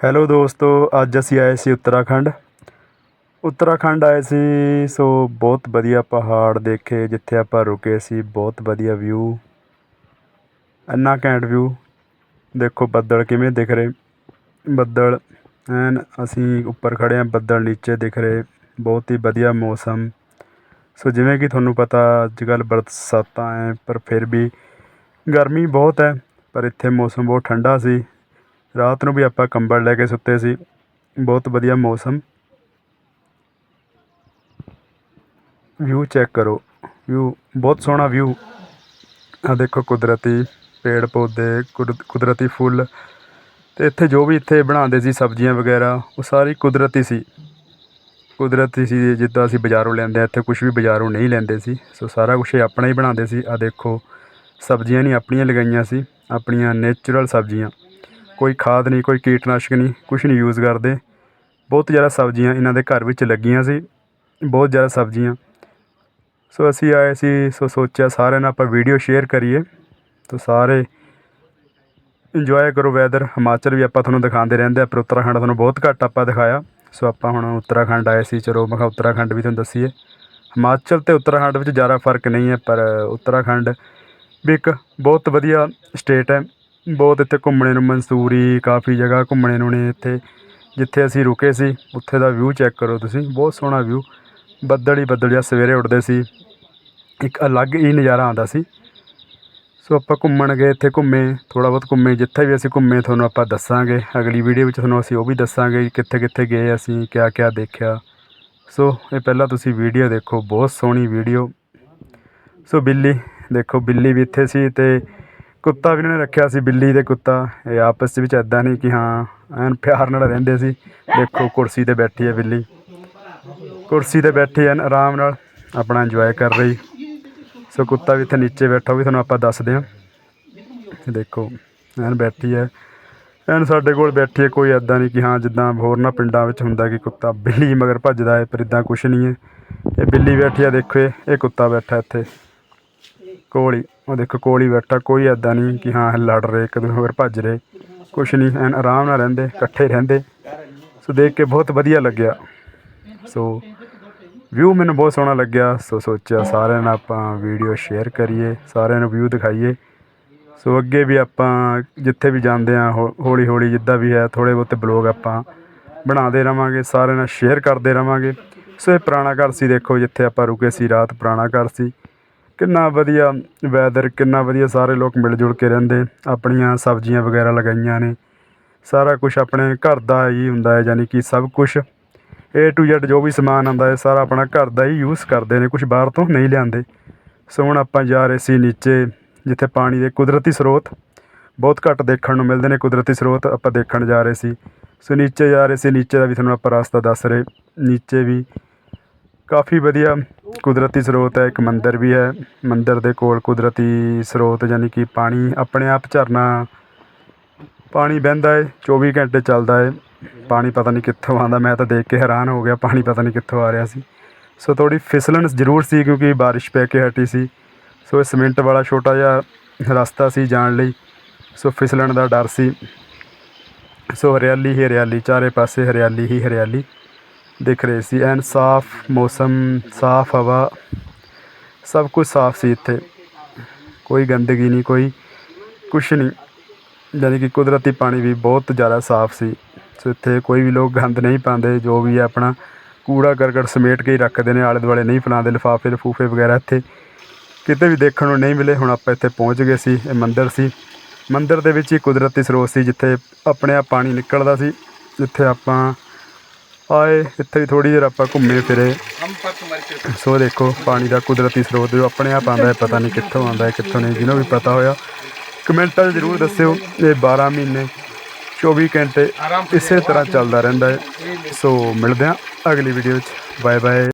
Hello ਦੋਸਤੋ, ਅੱਜ ਅਸੀਂ ਆਏ ਸੀ ਉੱਤਰਾਖੰਡ। ਉੱਤਰਾਖੰਡ ਆਏ ਸੀ, ਸੋ ਬਹੁਤ ਵਧੀਆ ਪਹਾੜ ਦੇਖੇ, ਜਿੱਥੇ ਆਪਾਂ ਰੁਕੇ ਸੀ, ਬਹੁਤ ਵਧੀਆ ਵਿਊ ਇੰਨਾ ਘੈਂਟ ਵਿਊ ਦੇਖੋ ਬੱਦਲ ਕਿਵੇਂ ਦਿਖ ਰਹੇ। ਬੱਦਲ, ਐਨ ਅਸੀਂ ਉੱਪਰ ਖੜ੍ਹੇ ਹਾਂ, ਬੱਦਲ ਨੀਚੇ ਦਿਖ ਰਹੇ, ਬਹੁਤ ਹੀ ਵਧੀਆ ਮੌਸਮ। ਸੋ ਜਿਵੇਂ ਕਿ ਤੁਹਾਨੂੰ ਪਤਾ ਅੱਜ ਕੱਲ੍ਹ ਬਰਸਾਤਾਂ ਹੈ ਪਰ ਫਿਰ ਵੀ ਗਰਮੀ ਬਹੁਤ ਹੈ, ਪਰ ਇੱਥੇ ਮੌਸਮ ਬਹੁਤ ਠੰਡਾ ਸੀ। ਰਾਤ ਨੂੰ ਵੀ ਆਪਾਂ ਕੰਬਲ ਲੈ ਕੇ ਸੁੱਤੇ ਸੀ। ਬਹੁਤ ਵਧੀਆ ਮੌਸਮ। ਵਿਊ ਚੈੱਕ ਕਰੋ। ਵਿਊ ਬਹੁਤ ਸੋਹਣਾ ਵਿਊ ਆ ਦੇਖੋ ਕੁਦਰਤੀ ਪੇੜ ਪੌਦੇ ਕੁਦਰ- ਕੁਦਰਤੀ ਫੁੱਲ। ਤੇ ਇੱਥੇ ਜੋ ਵੀ ਇੱਥੇ ਬਣਾਉਂਦੇ ਸੀ, ਸਬਜ਼ੀਆਂ ਵਗੈਰਾ, ਉਹ ਸਾਰੀ ਕੁਦਰਤੀ ਸੀ। ਕੁਦਰਤੀ ਸੀ, ਜਿੱਦਾਂ ਅਸੀਂ ਬਾਜ਼ਾਰੋਂ ਲੈਂਦੇ ਆ, ਇੱਥੇ ਕੁਝ ਵੀ ਬਾਜ਼ਾਰੋਂ ਨਹੀਂ ਲੈਂਦੇ ਸੀ। ਸੋ ਸਾਰਾ ਕੁਝ ਆਪਣਾ ਹੀ ਬਣਾਉਂਦੇ ਸੀ। ਆ ਦੇਖੋ, ਸਬਜ਼ੀਆਂ ਨਹੀਂ ਆਪਣੀਆਂ ਲਗਾਈਆਂ ਸੀ, ਆਪਣੀਆਂ ਨੇਚਰਲ ਸਬਜ਼ੀਆਂ। ਕੋਈ ਖਾਦ ਨਹੀਂ, ਕੋਈ ਕੀਟਨਾਸ਼ਕ ਨਹੀਂ ਕੁਝ ਨਹੀਂ ਯੂਜ਼ ਕਰਦੇ। ਬਹੁਤ ਜ਼ਿਆਦਾ ਸਬਜ਼ੀਆਂ ਇਹਨਾਂ ਦੇ ਘਰ ਵਿੱਚ ਲੱਗੀਆਂ ਸੀ। ਬਹੁਤ ਜ਼ਿਆਦਾ ਸਬਜ਼ੀਆਂ। ਸੋ ਅਸੀਂ ਆਏ ਸੀ, ਸੋ ਸੋਚਿਆ ਸਾਰਿਆਂ ਨਾਲ ਆਪਾਂ ਵੀਡੀਓ ਸ਼ੇਅਰ ਕਰੀਏ। ਤੋ ਸਾਰੇ ਇੰਜੋਏ ਕਰੋ ਵੈਦਰ ਹਿਮਾਚਲ ਵੀ ਆਪਾਂ ਤੁਹਾਨੂੰ ਦਿਖਾਉਂਦੇ ਰਹਿੰਦੇ ਆ, ਪਰ ਉੱਤਰਾਖੰਡ ਤੁਹਾਨੂੰ ਬਹੁਤ ਘੱਟ ਆਪਾਂ ਦਿਖਾਇਆ। ਸੋ ਆਪਾਂ ਹੁਣ ਉੱਤਰਾਖੰਡ ਆਏ ਸੀ, ਚਲੋ ਮੈਂ ਕਿਹਾ ਉੱਤਰਾਖੰਡ ਵੀ ਤੁਹਾਨੂੰ ਦੱਸੀਏ। ਹਿਮਾਚਲ ਤੇ ਉੱਤਰਾਖੰਡ ਵਿੱਚ ਜ਼ਿਆਦਾ ਫ਼ਰਕ ਨਹੀਂ ਹੈ, ਪਰ ਉੱਤਰਾਖੰਡ ਵੀ ਇੱਕ ਬਹੁਤ ਵਧੀਆ ਸਟੇਟ ਹੈ। ਬਹੁਤ ਇੱਥੇ ਘੁੰਮਣੇ ਨੂੰ ਮਨਸੂਰੀ, ਕਾਫੀ ਜਗ੍ਹਾ ਘੁੰਮਣੇ ਨੂੰ ਨੇ ਇੱਥੇ, ਜਿੱਥੇ ਅਸੀਂ ਰੁਕੇ ਸੀ, ਉੱਥੇ ਦਾ ਵਿਊ ਚੈੱਕ ਕਰੋ ਤੁਸੀਂ, ਬਹੁਤ ਸੋਹਣਾ ਵਿਊ ਬੱਦਲ ਹੀ ਬੱਦਲ ਜਿਹਾ ਸਵੇਰੇ ਉੱਡਦੇ ਸੀ, ਇੱਕ ਅਲੱਗ ਹੀ ਨਜ਼ਾਰਾ ਆਉਂਦਾ ਸੀ। ਸੋ ਆਪਾਂ ਘੁੰਮਣ ਗਏ, ਇੱਥੇ ਘੁੰਮੇ, ਥੋੜ੍ਹਾ ਬਹੁਤ ਘੁੰਮੇ, ਜਿੱਥੇ ਵੀ ਅਸੀਂ ਘੁੰਮੇ, ਤੁਹਾਨੂੰ ਆਪਾਂ ਦੱਸਾਂਗੇ। ਅਗਲੀ ਵੀਡੀਓ ਵਿੱਚ ਤੁਹਾਨੂੰ ਅਸੀਂ ਉਹ ਵੀ ਦੱਸਾਂਗੇ ਕਿੱਥੇ ਕਿੱਥੇ ਗਏ ਅਸੀਂ, ਕਿਆ ਕਿਆ ਦੇਖਿਆ। ਸੋ ਇਹ ਪਹਿਲਾਂ ਤੁਸੀਂ ਵੀਡੀਓ ਦੇਖੋ, ਬਹੁਤ ਸੋਹਣੀ ਵੀਡੀਓ ਸੋ ਬਿੱਲੀ, ਦੇਖੋ ਬਿੱਲੀ ਵੀ ਇੱਥੇ ਸੀ ਤੇ ਕੁੱਤਾ ਵੀ ਇਹਨਾਂ ਨੇ ਰੱਖਿਆ ਸੀ, ਬਿੱਲੀ ਤੇ ਕੁੱਤਾ। ਇਹ ਆਪਸ ਵਿੱਚ ਐਦਾਂ ਨਹੀਂ ਕਿ ਹਾਂ, ਐਨ ਪਿਆਰ ਨਾਲ ਰਹਿੰਦੇ ਸੀ। ਦੇਖੋ, ਕੁਰਸੀ ਤੇ ਬੈਠੀ ਹੈ ਬਿੱਲੀ। ਕੁਰਸੀ ਤੇ ਬੈਠੀ ਐਨ ਆਰਾਮ ਨਾਲ ਆਪਣਾ ਇੰਜੋਏ ਕਰ ਰਹੀ। ਸੋ ਕੁੱਤਾ ਵੀ ਇੱਥੇ ਨੀਚੇ ਬੈਠਾ, ਉਹ ਵੀ ਤੁਹਾਨੂੰ ਆਪਾਂ ਦੱਸਦੇ ਹਾਂ। ਦੇਖੋ, ਐਨ ਬੈਠੀ ਹੈ। ਐਨ ਸਾਡੇ ਕੋਲ ਬੈਠੀ ਹੈ, ਕੋਈ ਐਦਾਂ ਨਹੀਂ ਕਿ ਹਾਂ, ਜਿੱਦਾਂ ਹੋਰ ਨਾ ਪਿੰਡਾਂ ਵਿੱਚ ਹੁੰਦਾ ਕਿ ਕੁੱਤਾ ਬਿੱਲੀ ਮਗਰ ਭੱਜਦਾ ਹੈ, ਪਰ ਇਦਾਂ ਕੁਛ ਨਹੀਂ ਹੈ। ਇਹ ਬਿੱਲੀ ਬੈਠੀ ਆ ਦੇਖੋ ਇਹ ਕੁੱਤਾ ਬੈਠਾ ਇੱਥੇ। ਕੋਲ, ਉਹ ਦੇਖੋ ਕੋਲ ਬੈਠਾ, ਕੋਈ ਐਦਾਂ ਨਹੀਂ ਕਿ ਹਾਂ ਇਹ ਲੜ ਰਹੇ, ਇੱਕ ਦੂਜੇ ਮਗਰ ਭੱਜ ਰਹੇ, ਕੁਛ ਨਹੀਂ, ਐਨ ਆਰਾਮ ਨਾਲ ਰਹਿੰਦੇ, ਇਕੱਠੇ ਰਹਿੰਦੇ। ਸੋ ਦੇਖ ਕੇ ਬਹੁਤ ਵਧੀਆ ਲੱਗਿਆ। ਸੋ ਵਿਊ ਮੈਨੂੰ ਬਹੁਤ ਸੋਹਣਾ ਲੱਗਿਆ। ਸੋ ਸੋਚਿਆ ਸਾਰਿਆਂ ਨਾਲ ਆਪਾਂ ਵੀਡੀਓ ਸ਼ੇਅਰ ਕਰੀਏ, ਸਾਰਿਆਂ ਨੂੰ ਵਿਊ ਦਿਖਾਈਏ। ਸੋ ਅੱਗੇ ਵੀ ਆਪਾਂ ਜਿੱਥੇ ਵੀ ਜਾਂਦੇ ਆ ਹੌਲੀ ਹੌਲੀ ਜਿੱਦਾਂ ਵੀ ਹੈ, ਥੋੜ੍ਹੇ ਬਹੁਤੇ ਬਲੌਗ ਆਪਾਂ ਬਣਾਉਂਦੇ ਰਵਾਂਗੇ, ਸਾਰਿਆਂ ਨਾਲ ਸ਼ੇਅਰ ਕਰਦੇ ਰਵਾਂਗੇ। ਸੋ ਇਹ ਪੁਰਾਣਾ ਘਰ ਸੀ, ਦੇਖੋ ਜਿੱਥੇ ਆਪਾਂ ਰੁਕੇ ਸੀ, ਰਾਤ ਪੁਰਾਣਾ ਘਰ ਸੀ। ਕਿੰਨਾ ਵਧੀਆ ਵੈਦਰ ਕਿੰਨਾ ਵਧੀਆ ਸਾਰੇ ਲੋਕ ਮਿਲ ਜੁਲ ਕੇ ਰਹਿੰਦੇ, ਆਪਣੀਆਂ ਸਬਜ਼ੀਆਂ ਵਗੈਰਾ ਲਗਾਈਆਂ ਨੇ। ਸਾਰਾ ਕੁਝ ਆਪਣੇ ਘਰ ਦਾ ਹੀ ਹੁੰਦਾ ਹੈ, ਯਾਨੀ ਕਿ ਸਭ ਕੁਝ ਏ ਟੂ Z ਜੋ ਵੀ ਸਮਾਨ ਆਉਂਦਾ ਹੈ, ਸਾਰਾ ਆਪਣਾ ਘਰ ਦਾ ਹੀ ਯੂਜ਼ ਕਰਦੇ ਨੇ ਕੁਝ ਬਾਹਰ ਤੋਂ ਨਹੀਂ ਲਿਆਂਦੇ ਸੋ ਹੁਣ ਆਪਾਂ ਜਾ ਰਹੇ ਸੀ ਨੀਚੇ, ਜਿੱਥੇ ਪਾਣੀ ਦੇ ਕੁਦਰਤੀ ਸਰੋਤ ਬਹੁਤ ਘੱਟ ਦੇਖਣ ਨੂੰ ਮਿਲਦੇ ਨੇ, ਕੁਦਰਤੀ ਸਰੋਤ ਆਪਾਂ ਦੇਖਣ ਜਾ ਰਹੇ ਸੀ। ਸੋ ਨੀਚੇ ਜਾ ਰਹੇ ਸੀ, ਨੀਚੇ ਦਾ ਵੀ ਤੁਹਾਨੂੰ ਆਪਾਂ ਰਸਤਾ ਦੱਸ ਰਹੇ। ਨੀਚੇ ਵੀ ਕਾਫੀ ਵਧੀਆ ਕੁਦਰਤੀ ਸਰੋਤ ਹੈ, ਇੱਕ ਮੰਦਰ ਵੀ ਹੈ। ਮੰਦਰ ਦੇ ਕੋਲ ਕੁਦਰਤੀ ਸਰੋਤ ਯਾਨੀ ਕਿ ਪਾਣੀ ਆਪਣੇ ਆਪ ਝਰਨਾ ਪਾਣੀ ਵਹਿੰਦਾ ਹੈ 24 ਘੰਟੇ ਚੱਲਦਾ ਹੈ। ਪਾਣੀ ਪਤਾ ਨਹੀਂ ਕਿੱਥੋਂ ਆਉਂਦਾ, ਮੈਂ ਤਾਂ ਦੇਖ ਕੇ ਹੈਰਾਨ ਹੋ ਗਿਆ, ਪਾਣੀ ਪਤਾ ਨਹੀਂ ਕਿੱਥੋਂ ਆ ਰਿਹਾ ਸੀ। ਸੋ ਥੋੜੀ ਫਿਸਲਣ ਜ਼ਰੂਰ ਸੀ ਕਿਉਂਕਿ ਬਾਰਿਸ਼ ਪੈ ਕੇ ਹਟੀ ਸੀ। ਸੋ ਇਹ ਸੀਮੈਂਟ ਵਾਲਾ ਛੋਟਾ ਜਿਹਾ ਰਸਤਾ ਸੀ ਜਾਣ ਲਈ। ਸੋ ਫਿਸਲਣ ਦਾ ਡਰ ਸੀ। ਸੋ ਹਰਿਆਲੀ ਹੀ ਹਰਿਆਲੀ, ਚਾਰੇ ਪਾਸੇ ਹਰਿਆਲੀ ਹੀ ਹਰਿਆਲੀ। ਦਿਖ ਰਹੇ ਸੀ। ਐਨ ਸਾਫ਼ ਮੌਸਮ, ਸਾਫ਼ ਹਵਾ, ਸਭ ਕੁਝ ਸਾਫ਼ ਸੀ ਇੱਥੇ। ਕੋਈ ਗੰਦਗੀ ਨਹੀਂ, ਕੋਈ ਕੁਛ ਨਹੀਂ। ਯਾਨੀ ਕਿ ਕੁਦਰਤੀ ਪਾਣੀ ਵੀ ਬਹੁਤ ਜ਼ਿਆਦਾ ਸਾਫ਼ ਸੀ। ਸੋ ਇੱਥੇ ਕੋਈ ਵੀ ਲੋਕ ਗੰਦ ਨਹੀਂ ਪਾਉਂਦੇ, ਜੋ ਵੀ ਹੈ ਆਪਣਾ ਕੂੜਾ ਕਰਕਟ ਸਮੇਟ ਕੇ ਹੀ ਰੱਖਦੇ ਨੇ, ਆਲੇ ਦੁਆਲੇ ਨਹੀਂ ਫੈਲਾਉਂਦੇ, ਲਿਫਾਫੇ, ਲਫੂਫੇ ਵਗੈਰਾ ਇੱਥੇ ਕਿਤੇ ਵੀ ਦੇਖਣ ਨੂੰ ਨਹੀਂ ਮਿਲੇ। ਹੁਣ ਆਪਾਂ ਇੱਥੇ ਪਹੁੰਚ ਗਏ ਸੀ, ਇਹ ਮੰਦਿਰ ਸੀ। ਮੰਦਿਰ ਦੇ ਵਿੱਚ ਹੀ ਕੁਦਰਤੀ ਸਰੋਤ ਸੀ, ਜਿੱਥੇ ਆਪਣੇ ਆਪ ਪਾਣੀ ਨਿਕਲਦਾ ਸੀ। ਜਿੱਥੇ ਆਪਾਂ ਆਏ ਇੱਥੇ ਵੀ ਥੋੜੀ ਦੇਰ ਆਪਾਂ ਘੁੰਮੇ ਫਿਰੇ। ਸੋ ਦੇਖੋ ਪਾਣੀ ਦਾ ਕੁਦਰਤੀ ਸਰੋਤ ਜੋ ਆਪਣੇ ਆਪ ਆਉਂਦਾ ਹੈ ਪਤਾ ਨਹੀਂ ਕਿੱਥੋਂ ਆਉਂਦਾ ਹੈ ਕਿੱਥੋਂ ਨਹੀਂ ਜਿਹਨੂੰ ਵੀ ਪਤਾ ਹੋਇਆ। ਕਮੈਂਟਾਂ 'ਚ ਜ਼ਰੂਰ ਦੱਸਿਓ ਇਹ 12 ਮਹੀਨੇ 24 ਘੰਟੇ ਇਸੇ ਤਰ੍ਹਾਂ ਚੱਲਦਾ ਰਹਿੰਦਾ ਹੈ। ਸੋ ਮਿਲਦੇ ਹਾਂ ਅਗਲੀ ਵੀਡੀਓ 'ਚ। Bye bye